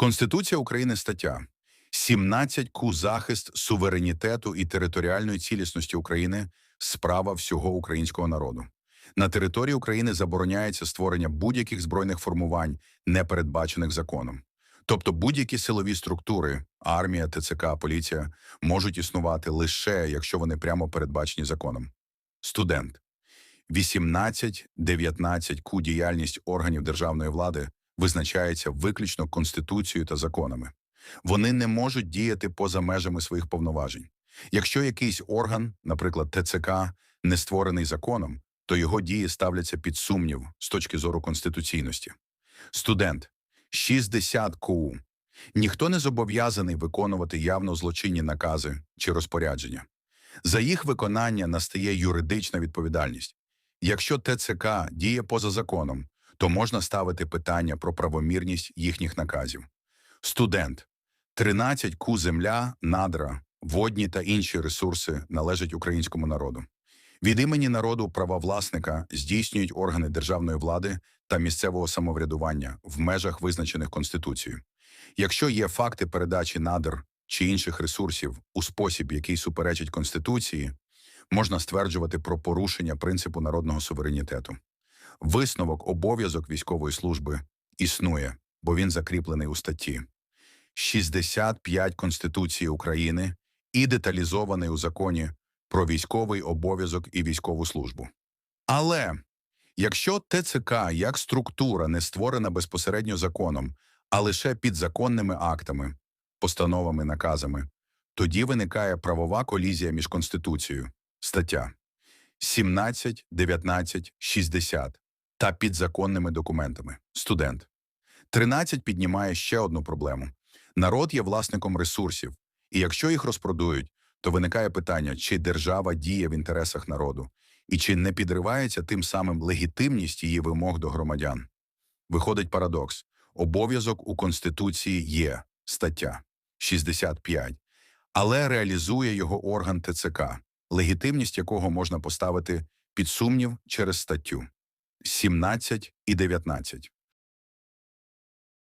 Конституція України стаття 17 ку захист суверенітету і територіальної цілісності України справа всього українського народу. На території України забороняється створення будь-яких збройних формувань, не передбачених законом. Тобто будь-які силові структури, армія, ТЦК, поліція можуть існувати лише якщо вони прямо передбачені законом. Студент 18-19 ку діяльність органів державної влади визначається виключно Конституцією та законами. Вони не можуть діяти поза межами своїх повноважень. Якщо якийсь орган, наприклад, ТЦК, не створений законом, то його дії ставляться під сумнів з точки зору конституційності. Студент 60 КУ. Ніхто не зобов'язаний виконувати явно злочинні накази чи розпорядження. За їх виконання настає юридична відповідальність. Якщо ТЦК діє поза законом, то можна ставити питання про правомірність їхніх наказів. Студент 13 ку земля, надра, водні та інші ресурси належать українському народу. Від імені народу права власника здійснюють органи державної влади та місцевого самоврядування в межах визначених Конституцією. Якщо є факти передачі надр чи інших ресурсів у спосіб, який суперечить Конституції, можна стверджувати про порушення принципу народного суверенітету. Висновок обов'язок військової служби існує, бо він закріплений у статті. 65 Конституції України і деталізований у законі про військовий обов'язок і військову службу. Але якщо ТЦК як структура не створена безпосередньо законом, а лише підзаконними актами, постановами, наказами, тоді виникає правова колізія між Конституцією, стаття 17, 19, 60 та підзаконними документами. Студент. 13 піднімає ще одну проблему. Народ є власником ресурсів, і якщо їх розпродують, то виникає питання, чи держава діє в інтересах народу, і чи не підривається тим самим легітимність її вимог до громадян. Виходить парадокс. Обов'язок у Конституції є стаття 65, але реалізує його орган ТЦК, легітимність якого можна поставити під сумнів через статтю 17 і 19.